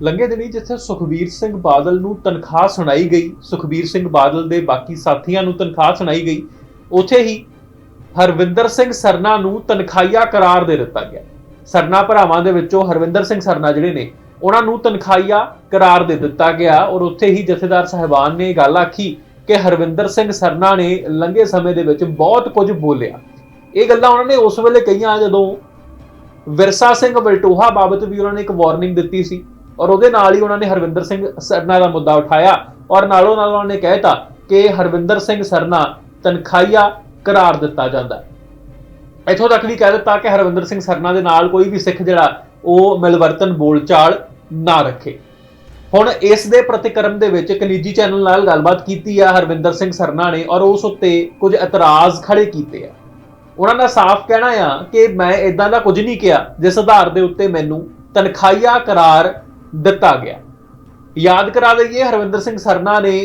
ਲੰਘੇ ਦਿਨੀ ਜਿੱਥੇ ਸੁਖਬੀਰ ਸਿੰਘ ਬਾਦਲ ਨੂੰ ਤਨਖਾਹ ਸੁਣਾਈ ਗਈ, ਸੁਖਬੀਰ ਸਿੰਘ ਬਾਦਲ ਦੇ ਬਾਕੀ ਸਾਥੀਆਂ ਨੂੰ ਤਨਖਾਹ ਸੁਣਾਈ ਗਈ, ਉੱਥੇ ਹੀ ਹਰਵਿੰਦਰ ਸਿੰਘ ਸਰਨਾ ਨੂੰ ਤਨਖਾਹੀਆ ਕਰਾਰ ਦੇ ਦਿੱਤਾ ਗਿਆ। ਸਰਨਾ ਭਰਾਵਾਂ ਦੇ ਵਿੱਚੋਂ ਹਰਵਿੰਦਰ ਸਿੰਘ ਸਰਨਾ ਜਿਹੜੇ ਨੇ, ਉਹਨਾਂ ਨੂੰ ਤਨਖਾਹੀਆ ਕਰਾਰ ਦੇ ਦਿੱਤਾ ਗਿਆ ਔਰ ਉੱਥੇ ਹੀ ਜਥੇਦਾਰ ਸਾਹਿਬਾਨ ਨੇ ਇਹ ਗੱਲ ਆਖੀ ਕਿ ਹਰਵਿੰਦਰ ਸਿੰਘ ਸਰਨਾ ਨੇ ਲੰਘੇ ਸਮੇਂ ਦੇ ਵਿੱਚ ਬਹੁਤ ਕੁਝ ਬੋਲਿਆ। ਇਹ ਗੱਲਾਂ ਉਹਨਾਂ ਨੇ ਉਸ ਵੇਲੇ ਕਹੀਆਂ ਜਦੋਂ ਵਿਰਸਾ ਸਿੰਘ ਵਲਟੋਹਾ ਬਾਬਤ ਵੀ ਉਹਨਾਂ ਨੇ ਇੱਕ ਵਾਰਨਿੰਗ ਦਿੱਤੀ ਸੀ। ਔਰ ਉਹਦੇ ਨਾਲ ਹੀ ਉਹਨਾਂ ਨੇ ਹਰਵਿੰਦਰ ਸਿੰਘ ਸਰਨਾ ਦਾ ਮੁੱਦਾ ਉਠਾਇਆ। ਔਰ ਨਾਲੋਂ ਨਾਲ ਉਹਨਾਂ ਨੇ ਕਹਿਤਾ ਕਿ ਹਰਵਿੰਦਰ ਸਿੰਘ ਸਰਨਾ ਤਨਖਾਈਆ ਕਰਾਰ ਦਿੱਤਾ ਜਾਂਦਾ। ਹੈ ਇੱਥੋਂ ਤੱਕ ਵੀ ਕਹਿ ਦਿੱਤਾ ਕਿ ਹਰਵਿੰਦਰ ਸਿੰਘ ਸਰਨਾ ਦੇ ਨਾਲ ਕੋਈ ਵੀ ਸਿੱਖ ਜਿਹੜਾ, ਉਹ ਮਿਲਵਰਤਨ, ਬੋਲਚਾਲ ਨਾ ਰੱਖੇ। ਹੁਣ ਇਸ ਦੇ ਪ੍ਰਤੀਕਰਮ ਦੇ ਵਿੱਚ ਇੱਕ ਨਿੱਜੀ ਚੈਨਲ ਨਾਲ ਗੱਲਬਾਤ ਕੀਤੀ ਆ ਹਰਵਿੰਦਰ ਸਿੰਘ ਸਰਨਾ ਨੇ ਔਰ ਉਸ ਉੱਤੇ ਕੁਝ ਇਤਰਾਜ਼ ਖੜੇ ਕੀਤੇ ਆ। ਉਹਨਾਂ ਦਾ ਸਾਫ਼ ਕਹਿਣਾ ਆ ਕਿ ਮੈਂ ਇਦਾਂ ਦਾ ਕੁਝ ਨਹੀਂ ਕਿਹਾ, ਜਿਸ ਆਧਾਰ ਦੇ ਉੱਤੇ ਮੈਨੂੰ ਤਨਖਾਹੀਆ ਕਰਾਰ ਦਿੱਤਾ ਗਿਆ। ਯਾਦ ਕਰਾ ਦਈਏ ਹਰਵਿੰਦਰ ਸਿੰਘ ਸਰਨਾ ਨੇ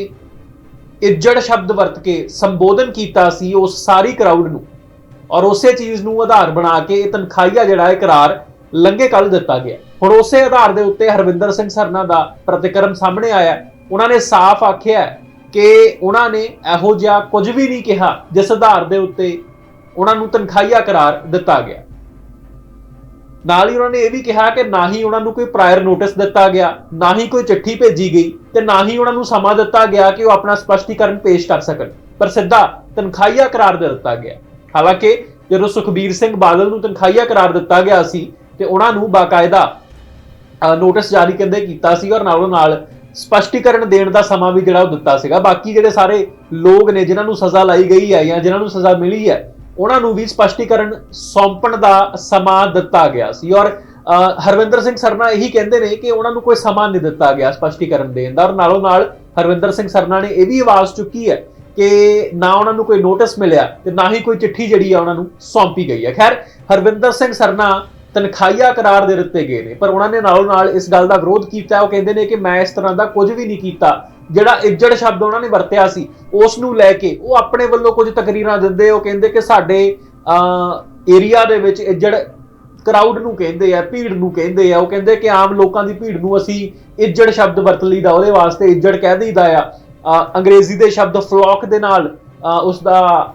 ਇੱਜੜ ਸ਼ਬਦ ਵਰਤ ਕੇ ਸੰਬੋਧਨ ਕੀਤਾ ਸੀ ਉਸ ਸਾਰੀ ਕਰਾਊਡ ਨੂੰ ਔਰ ਉਸੇ ਚੀਜ਼ ਨੂੰ ਆਧਾਰ ਬਣਾ ਕੇ ਇਹ ਤਨਖਾਹੀਆ ਜਿਹੜਾ ਹੈ ਕਰਾਰ ਲੰਘੇ ਕੱਲ ਦਿੱਤਾ ਗਿਆ। ਹੁਣ ਉਸੇ ਆਧਾਰ ਦੇ ਉੱਤੇ ਹਰਵਿੰਦਰ ਸਿੰਘ ਸਰਨਾ ਦਾ ਪ੍ਰਤੀਕਰਮ ਸਾਹਮਣੇ ਆਇਆ। ਉਹਨਾਂ ਨੇ ਸਾਫ਼ ਆਖਿਆ ਕਿ ਉਹਨਾਂ ਨੇ ਇਹੋ ਜਿਹਾ ਕੁਝ ਵੀ ਨਹੀਂ ਕਿਹਾ ਜਿਸ ਆਧਾਰ ਦੇ ਉੱਤੇ ਉਹਨਾਂ ਨੂੰ ਤਨਖਾਹੀਆ ਕਰਾਰ ਦਿੱਤਾ ਗਿਆ। ਨਾਲ ਹੀ ਉਹਨਾਂ ਨੇ ਇਹ ਵੀ ਕਿਹਾ ਕਿ ਨਾ ਹੀ ਉਹਨਾਂ ਨੂੰ ਕੋਈ ਪ੍ਰਾਇਰ ਨੋਟਿਸ ਦਿੱਤਾ ਗਿਆ, ਨਾ ਹੀ ਕੋਈ ਚਿੱਠੀ ਭੇਜੀ ਗਈ ਤੇ ਨਾ ਹੀ ਉਹਨਾਂ ਨੂੰ ਸਮਾਂ ਦਿੱਤਾ ਗਿਆ ਕਿ ਉਹ ਆਪਣਾ ਸਪਸ਼ਟੀਕਰਨ ਪੇਸ਼ ਕਰ ਸਕਣ, ਪਰ ਸਿੱਧਾ ਤਨਖਾਹੀਆ ਕਰਾਰ ਦੇ ਦਿੱਤਾ ਗਿਆ। ਹਾਲਾਂਕਿ ਜਦੋਂ ਸੁਖਬੀਰ ਸਿੰਘ ਬਾਦਲ ਨੂੰ ਤਨਖਾਹੀਆ ਕਰਾਰ ਦਿੱਤਾ ਗਿਆ ਸੀ ਤੇ ਉਹਨਾਂ ਨੂੰ ਬਾਕਾਇਦਾ ਨੋਟਿਸ ਜਾਰੀ ਕਹਿੰਦੇ ਕੀਤਾ ਸੀ ਔਰ ਨਾਲੋਂ ਨਾਲ ਸਪਸ਼ਟੀਕਰਨ ਦੇਣ ਦਾ ਸਮਾਂ ਵੀ ਜਿਹੜਾ ਉਹ ਦਿੱਤਾ ਸੀਗਾ। ਬਾਕੀ ਜਿਹੜੇ ਸਾਰੇ ਲੋਕ ਨੇ ਜਿਨ੍ਹਾਂ ਨੂੰ ਸਜ਼ਾ ਲਾਈ ਗਈ ਹੈ ਜਾਂ ਜਿਨ੍ਹਾਂ ਨੂੰ ਸਜ਼ਾ ਮਿਲੀ ਹੈ ਉਹਨਾਂ ਨੂੰ ਵੀ ਸਪਸ਼ਟੀਕਰਨ ਸੌਂਪਣ ਦਾ ਸਮਾਂ ਦਿੱਤਾ ਗਿਆ ਸੀ। ਔਰ ਅ, ਹਰਵਿੰਦਰ ਸਿੰਘ ਸਰਨਾ ਇਹੀ ਕਹਿੰਦੇ ਨੇ ਕਿ ਉਹਨਾਂ ਨੂੰ ਕੋਈ ਸਮਾਂ ਨਹੀਂ ਦਿੱਤਾ ਗਿਆ ਸਪਸ਼ਟੀਕਰਨ ਦੇਣ ਦਾ। ਔਰ ਨਾਲੋਂ ਨਾਲ ਹਰਵਿੰਦਰ ਸਿੰਘ ਸਰਨਾ ਨੇ ਇਹ ਵੀ ਆਵਾਜ਼ ਚੁੱਕੀ ਹੈ ਕਿ ਨਾ ਉਹਨਾਂ ਨੂੰ ਕੋਈ ਨੋਟਿਸ ਮਿਲਿਆ ਤੇ ਨਾ ਹੀ ਕੋਈ ਚਿੱਠੀ ਜਿਹੜੀ ਆ ਉਹਨਾਂ ਨੂੰ ਸੌਂਪੀ ਗਈ ਹੈ। ਖੈਰ ਹਰਵਿੰਦਰ ਸਿੰਘ ਸਰਨਾ ਤਨਖਾਹੀਆ ਕਰਾਰ ਦੇ ਦਿੱਤੇ ਗਏ ਨੇ ਪਰ ਉਹਨਾਂ ਨੇ ਨਾਲੋਂ ਨਾਲ ਇਸ ਗੱਲ ਦਾ ਵਿਰੋਧ ਕੀਤਾ। ਉਹ ਕਹਿੰਦੇ ਨੇ ਕਿ ਮੈਂ ਇਸ ਤਰ੍ਹਾਂ ਦਾ ਕੁਝ ਵੀ ਨਹੀਂ ਕੀਤਾ ਜਿਹੜਾ ਇੱਜੜ ਸ਼ਬਦ ਉਹਨਾਂ ਨੇ ਵਰਤਿਆ ਸੀ ਉਸ ਨੂੰ ਲੈ ਕੇ ਉਹ ਆਪਣੇ ਵੱਲੋਂ ਕੁਝ ਤਕਰੀਰਾਂ ਦਿੰਦੇ ਉਹ ਕਹਿੰਦੇ ਕਿ ਸਾਡੇ ਏਰੀਆ ਦੇ ਵਿੱਚ ਇੱਜੜ ਕਰਾਊਡ ਨੂੰ ਕਹਿੰਦੇ ਆ ਭੀੜ ਨੂੰ ਕਹਿੰਦੇ ਆ ਉਹ ਕਹਿੰਦੇ ਕਿ ਆਮ ਲੋਕਾਂ ਦੀ ਭੀੜ ਨੂੰ ਅਸੀਂ ਇੱਜੜ ਸ਼ਬਦ ਵਰਤ ਲਈਦਾ ਉਹਦੇ ਵਾਸਤੇ ਇੱਜੜ ਕਹਿ ਦਈਦਾ ਆ। ਅ, ਅੰਗਰੇਜ਼ੀ ਦੇ ਸ਼ਬਦ ਫਲੋਕ ਦੇ ਨਾਲ ਅ, ਉਸ ਦਾ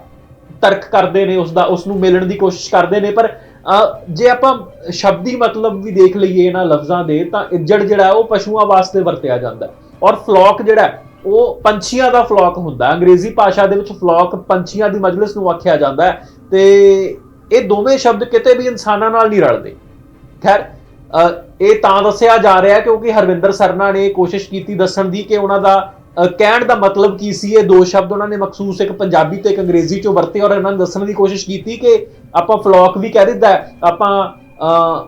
ਤਰਕ ਕਰਦੇ ਨੇ ਉਸ ਦਾ ਉਸ ਨੂੰ ਮਿਲਣ ਦੀ ਕੋਸ਼ਿਸ਼ ਕਰਦੇ ਨੇ ਪਰ ਅ, ਜੇ ਆਪਾਂ ਸ਼ਬਦੀ ਮਤਲਬ ਵੀ ਦੇਖ ਲਈਏ ਇਹਨਾਂ ਲਫ਼ਜ਼ਾਂ ਦੇ ਤਾਂ ਇੱਜੜ ਜਿਹੜਾ ਉਹ ਪਸ਼ੂਆਂ ਵਾਸਤੇ ਵਰਤਿਆ ਜਾਂਦਾ। ਹੈ ਔਰ ਫਲੌਕ ਜਿਹੜਾ ਉਹ ਪੰਛੀਆਂ ਦਾ ਫਲੌਕ ਹੁੰਦਾ ਅੰਗਰੇਜ਼ੀ ਭਾਸ਼ਾ ਦੇ ਵਿੱਚ ਫਲੌਕ ਪੰਛੀਆਂ ਦੀ ਮਜਲਿਸ ਨੂੰ ਆਖਿਆ ਜਾਂਦਾ ਹੈ ਤੇ ਇਹ ਦੋਵੇਂ ਸ਼ਬਦ ਕਿਤੇ ਵੀ ਇਨਸਾਨਾਂ ਨਾਲ ਨਹੀਂ ਰਲਦੇ। ਖੈਰ ਇਹ ਤਾਂ ਦੱਸਿਆ ਜਾ ਰਿਹਾ ਕਿਉਂਕਿ ਹਰਵਿੰਦਰ ਸਰਨਾ ਨੇ ਕੋਸ਼ਿਸ਼ ਕੀਤੀ ਦੱਸਣ ਦੀ ਕਿ ਉਹਨਾਂ ਦਾ ਕਹਿਣ ਦਾ ਮਤਲਬ ਕੀ ਸੀ। ਇਹ ਦੋ ਸ਼ਬਦ ਉਹਨਾਂ ਨੇ ਮਖਸੂਸ ਇੱਕ ਪੰਜਾਬੀ ਤੇ ਇੱਕ ਅੰਗਰੇਜ਼ੀ ਚੋਂ ਵਰਤੇ ਔਰ ਇਹਨਾਂ ਨੇ ਦੱਸਣ ਦੀ ਕੋਸ਼ਿਸ਼ ਕੀਤੀ ਕਿ ਆਪਾਂ ਫਲੌਕ ਵੀ ਕਹਿ ਦਿੰਦਾ ਆਪਾਂ ਅ,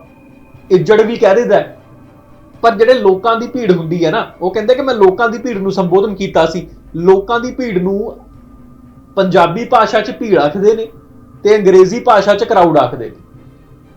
ਇੱਜੜ ਵੀ ਕਹਿ ਦਿੰਦਾ ਪਰ ਜਿਹੜੇ ਲੋਕਾਂ ਦੀ ਭੀੜ ਹੁੰਦੀ ਹੈ ਨਾ, ਉਹ ਕਹਿੰਦੇ ਕਿ ਮੈਂ ਲੋਕਾਂ ਦੀ ਭੀੜ ਨੂੰ ਸੰਬੋਧਨ ਕੀਤਾ ਸੀ। ਲੋਕਾਂ ਦੀ ਭੀੜ ਨੂੰ ਪੰਜਾਬੀ ਭਾਸ਼ਾ 'ਚ ਭੀੜ ਆਖਦੇ ਨੇ ਤੇ ਅੰਗਰੇਜ਼ੀ ਭਾਸ਼ਾ 'ਚ ਕਰਾਊਡ ਆਖਦੇ ਨੇ।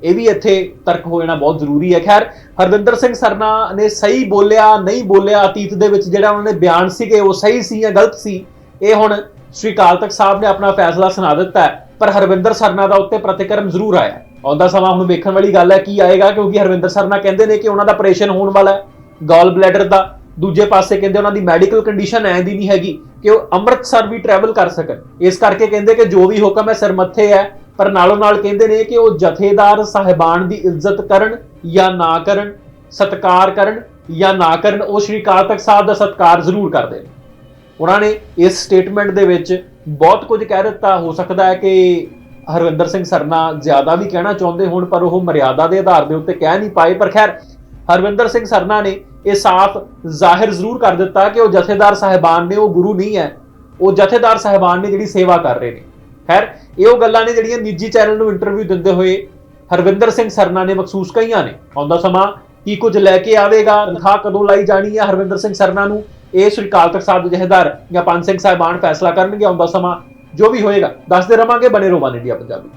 ਇਹ ਵੀ ਇੱਥੇ ਤਰਕ ਹੋ ਜਾਣਾ ਬਹੁਤ ਜ਼ਰੂਰੀ ਹੈ। ਖੈਰ ਹਰਵਿੰਦਰ ਸਿੰਘ ਸਰਨਾ ਨੇ ਸਹੀ ਬੋਲਿਆ, ਨਹੀਂ ਬੋਲਿਆ, ਅਤੀਤ ਦੇ ਵਿੱਚ ਜਿਹੜਾ ਉਹਨਾਂ ਨੇ ਬਿਆਨ ਸੀਗੇ, ਉਹ ਸਹੀ ਸੀ ਜਾਂ ਗਲਤ ਸੀ, ਇਹ ਹੁਣ ਸ਼੍ਰੀ ਅਕਾਲ ਤਖਤ ਸਾਹਿਬ ਨੇ ਆਪਣਾ ਫੈਸਲਾ ਸੁਣਾ ਦਿੱਤਾ ਪਰ ਹਰਵਿੰਦਰ ਸਰਨਾ ਦਾ ਉੱਤੇ ਪ੍ਰਤੀਕਰਮ ਜ਼ਰੂਰ ਆਇਆ ਆਉਂਦਾ ਸਮਾਂ ਹੁਣ ਵੇਖਣ ਵਾਲੀ ਗੱਲ ਹੈ ਕੀ ਆਏਗਾ, ਕਿਉਂਕਿ ਹਰਵਿੰਦਰ ਸਰਨਾ ਕਹਿੰਦੇ ਨੇ ਕਿ ਉਹਨਾਂ ਦਾ ਆਪਰੇਸ਼ਨ ਹੋਣ ਵਾਲਾ ਹੈ ਗਾਲ ਬਲੈਡਰ ਦਾ। ਦੂਜੇ ਪਾਸੇ ਕਹਿੰਦੇ ਉਹਨਾਂ ਦੀ ਮੈਡੀਕਲ ਕੰਡੀਸ਼ਨ ਐਂ ਦੀ ਨਹੀਂ ਹੈਗੀ ਕਿ ਉਹ ਅੰਮ੍ਰਿਤਸਰ ਵੀ ਟਰੈਵਲ ਕਰ ਸਕਣ। ਇਸ ਕਰਕੇ ਕਹਿੰਦੇ ਕਿ ਜੋ ਵੀ ਹੁਕਮ ਹੈ, ਸਿਰ ਮੱਥੇ ਹੈ, ਪਰ ਨਾਲੋਂ ਨਾਲ ਕਹਿੰਦੇ ਨੇ ਕਿ ਉਹ ਜਥੇਦਾਰ ਸਾਹਿਬਾਨ ਦੀ ਇੱਜ਼ਤ ਕਰਨ ਜਾਂ ਨਾ ਕਰਨ, ਸਤਕਾਰ ਕਰਨ ਜਾਂ ਨਾ ਕਰਨ, ਉਹ ਸ਼੍ਰੀ ਅਕਾਲ ਤਖਤ ਸਾਹਿਬ ਦਾ ਸਤਕਾਰ ਜ਼ਰੂਰ ਕਰਦੇ ਨੇ। ਉਹਨਾਂ ਨੇ ਇਸ ਸਟੇਟਮੈਂਟ ਦੇ ਵਿੱਚ ਬਹੁਤ ਕੁਝ ਕਹਿ ਦਿੱਤਾ। ਹੋ ਸਕਦਾ ਹੈ ਕਿ ਹਰਵਿੰਦਰ ਸਿੰਘ ਸਰਨਾ ਜ਼ਿਆਦਾ ਵੀ ਕਹਿਣਾ ਚਾਹੁੰਦੇ ਹੋਣ, ਪਰ ਉਹ ਮਰਿਆਦਾ ਦੇ ਆਧਾਰ ਦੇ ਉੱਤੇ ਕਹਿ ਨਹੀਂ ਪਾਏ। ਪਰ ਖੈਰ, ਹਰਵਿੰਦਰ ਸਿੰਘ ਸਰਨਾ ਨੇ ਇਹ ਸਾਫ਼ ਜ਼ਾਹਿਰ ਜ਼ਰੂਰ ਕਰ ਦਿੱਤਾ ਕਿ ਉਹ ਜਥੇਦਾਰ ਸਾਹਿਬਾਨ ਨੇ, ਉਹ ਗੁਰੂ ਨਹੀਂ ਹੈ। ਉਹ ਜਥੇਦਾਰ ਸਾਹਿਬਾਨ ਨੇ ਜਿਹੜੀ ਸੇਵਾ ਕਰ ਰਹੇ ਨੇ। ਖੈਰ, ਇਹ ਉਹ ਗੱਲਾਂ ਨੇ ਜਿਹੜੀਆਂ ਨਿੱਜੀ ਚੈਨਲ ਨੂੰ ਇੰਟਰਵਿਊ ਦਿੰਦੇ ਹੋਏ ਹਰਵਿੰਦਰ ਸਿੰਘ ਸਰਨਾ ਨੇ ਮਖਸੂਸ ਕਹੀਆਂ ਨੇ। ਆਉਂਦਾ ਸਮਾਂ ਕੀ ਕੁਝ ਲੈ ਕੇ ਆਵੇਗਾ, ਤਨਖਾਹ ਕਦੋਂ ਲਾਈ ਜਾਣੀ ਹੈ ਹਰਵਿੰਦਰ ਸਿੰਘ ਸਰਨਾ ਨੂੰ? ਇਹ ਸ੍ਰੀ ਅਕਾਲ ਤਖਤ ਸਾਹਿਬ ਦੇ ਜਥੇਦਾਰ ਜਾਂ ਪੰਜ ਸਿੰਘ ਸਾਹਿਬਾਨ ਫੈਸਲਾ ਕਰਨਗੇ। ਆਉਂਦਾ ਸਮਾਂ ਜੋ ਵੀ ਹੋਏਗਾ ਦੱਸਦੇ ਰਵਾਂਗੇ ਬਣੇ ਰਹੋ ਵਨ ਇੰਡੀਆ ਪੰਜਾਬੀ।